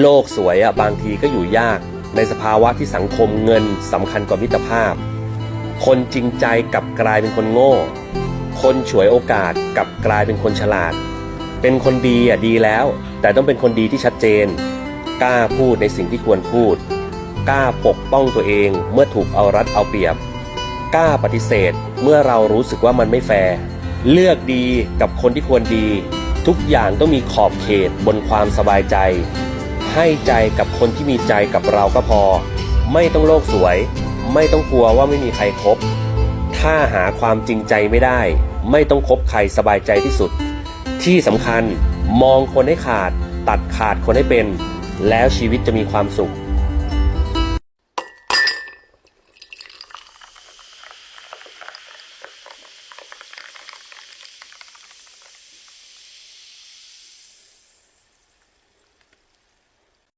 โลกสวยอะบางทีก็อยู่ยาก ในสภาวะที่สังคมเงินสำคัญกว่ามิตรภาพ คนจริงใจกลับกลายเป็นคนโง่ คนฉวยโอกาสกลับกลายเป็นคนฉลาด เป็นคนดีอะดีแล้ว แต่ต้องเป็นคนดีที่ชัดเจน กล้าพูดในสิ่งที่ควรพูด กล้าปกป้องตัวเองเมื่อถูกเอารัดเอาเปรียบ กล้าปฏิเสธเมื่อเรารู้สึกว่ามันไม่แฟร์เลือกดีกับคนที่ควรดี ทุกอย่างต้องมีขอบเขตบนความสบายใจ ให้ใจกับคนที่มีใจกับเราก็พอ ไม่ต้องโลกสวย ไม่ต้องกลัวว่าไม่มีใครครบถ้าหาความจริงใจไม่ได้ ไม่ต้องคบใครสบายใจที่สุด ที่สำคัญมองคนให้ขาด ตัดขาดคนให้เป็น แล้วชีวิตจะมีความสุข